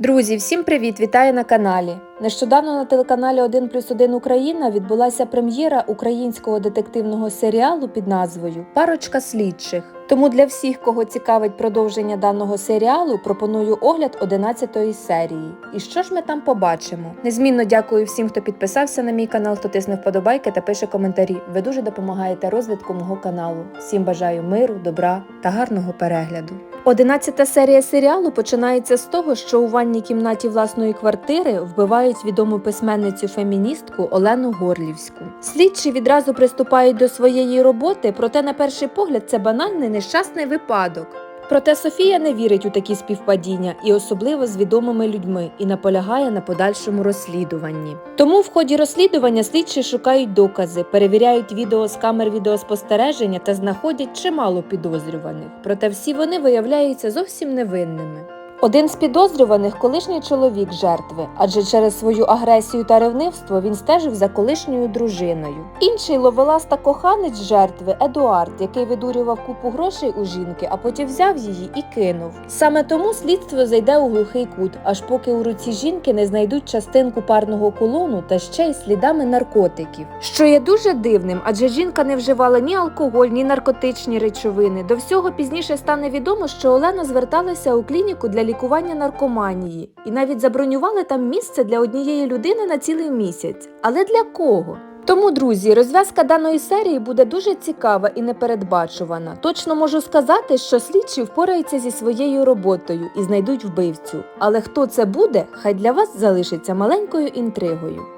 Друзі, всім привіт! Вітаю на каналі. Нещодавно на телеканалі 1 плюс 1 Україна відбулася прем'єра українського детективного серіалу під назвою Парочка слідчих. Тому для всіх, кого цікавить продовження даного серіалу, пропоную огляд 11 серії. І що ж ми там побачимо? Незмінно дякую всім, хто підписався на мій канал, хто тисне вподобайки та пише коментарі. Ви дуже допомагаєте розвитку мого каналу. Всім бажаю миру, добра та гарного перегляду. Одинадцята серія серіалу починається з того, що у ванній кімнаті власної квартири вбивають відому письменницю феміністку Олену Горлівську. Слідчі відразу приступають до своєї роботи, проте на перший погляд це банальний нещасний випадок. Проте Софія не вірить у такі співпадіння і особливо з відомими людьми і наполягає на подальшому розслідуванні. Тому в ході розслідування слідчі шукають докази, перевіряють відео з камер відеоспостереження та знаходять чимало підозрюваних. Проте всі вони виявляються зовсім невинними. Один з підозрюваних колишній чоловік жертви, адже через свою агресію та ревнивство він стежив за колишньою дружиною. Інший ловеласта коханець жертви Едуард, який видурював купу грошей у жінки, а потім взяв її і кинув. Саме тому слідство зайде у глухий кут, аж поки у руці жінки не знайдуть частинку парного колону та ще й слідами наркотиків. Що є дуже дивним, адже жінка не вживала ні алкоголь, ні наркотичні речовини. До всього пізніше стане відомо, що Олена зверталася у клініку для лікування наркоманії і навіть забронювали там місце для однієї людини на цілий місяць. Але для кого? Тому, друзі, розв'язка даної серії буде дуже цікава і непередбачувана. Точно можу сказати, що слідчі впораються зі своєю роботою і знайдуть вбивцю. Але хто це буде, хай для вас залишиться маленькою інтригою.